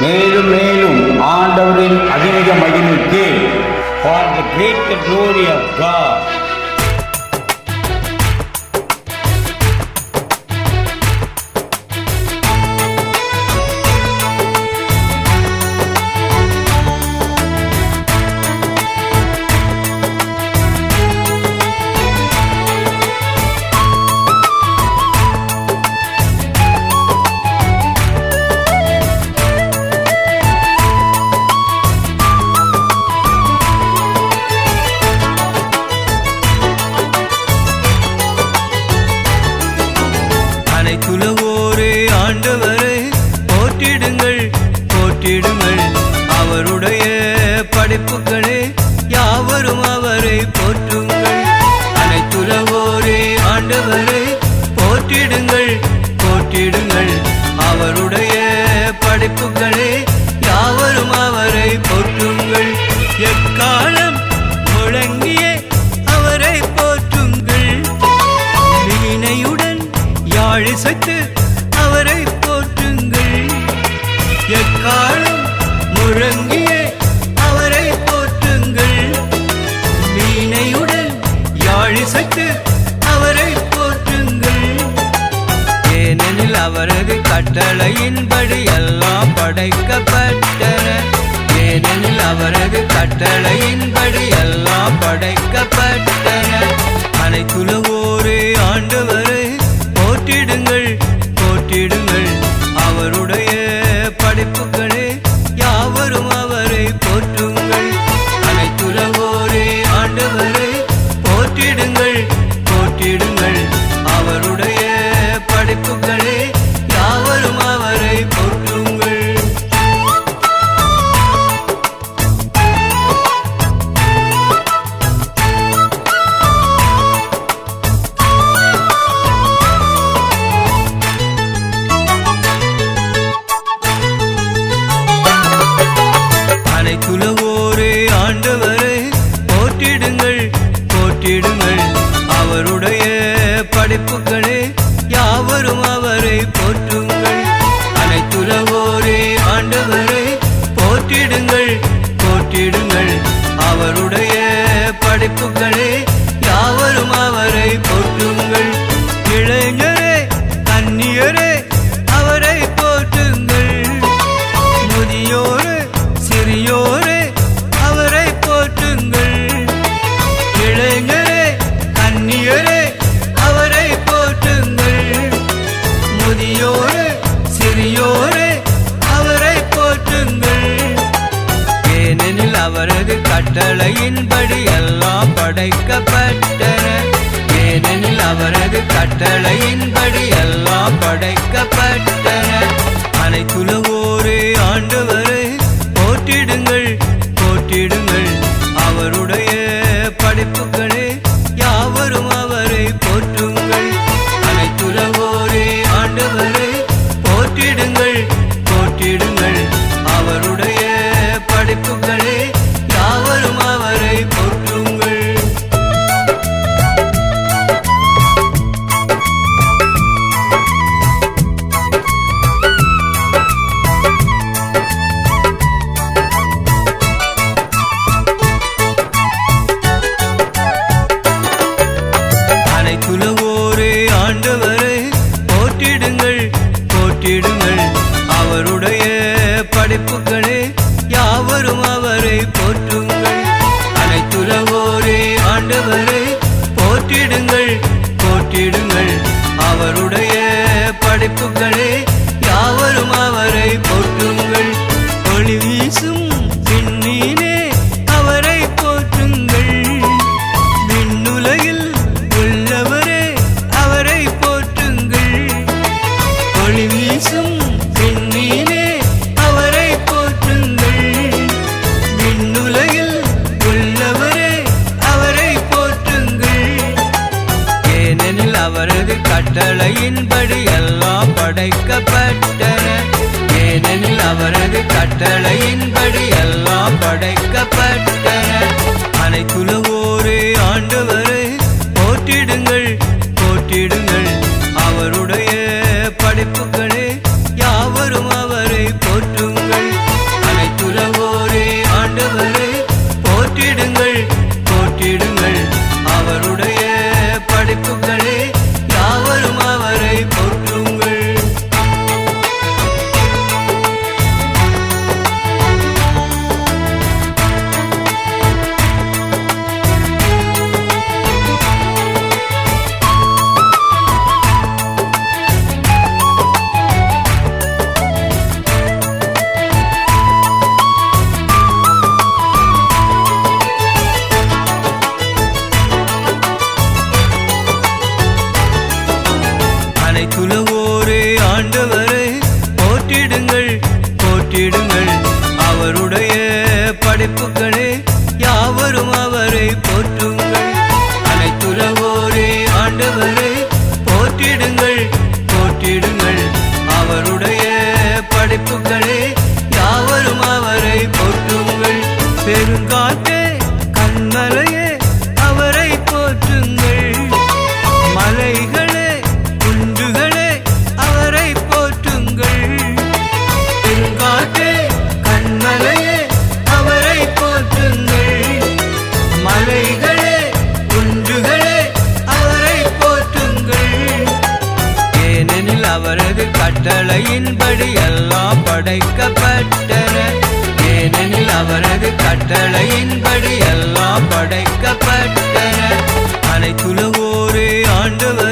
மேலும் மேலும் ஆண்டவரின் அதிமிக மகிமைக்கு for the great glory of God அனைத்துலவோரே ஆண்டவரை போற்றிடுங்கள் போற்றிடுங்கள். அவருடைய படைப்புகளை பரிசத்து அவரை போற்றுங்கள். ஏனெனில் அவரது கட்டளையின்படி எல்லாம் படைக்கப்பட்டன. ஏனெனில் அவரது கட்டளையின்படி எல்லாம் பெரியோரே அவரை போற்றுங்கள். ஏனெனில் அவரது கட்டளையின்படி எல்லாம் படைக்கப்பட்டன. ஏனெனில் அவரது கட்டளையின்படி எல்லாம் படைக்கப்பட்ட அனைத்துலவோரே ஆண்டவரை போற்றிடுங்கள் போற்றிடுங்கள். அவருடைய படைப்புகளை கட்டளையின்படி எல்லாம் படைக்கப்பட்டன. ஏனெனில் அவரது கட்டளையின்படி எல்லாம் படைக்கப்பட்டன. அனைத்துலக படைப்புகள் கட்டளையின்படி எல்லாம் படைக்கப்பட்டன. ஏனெனில் அவரது கட்டளையின்படி எல்லாம் படைக்கப்பட்டன. அனைத்துலகோரே ஆண்டவர்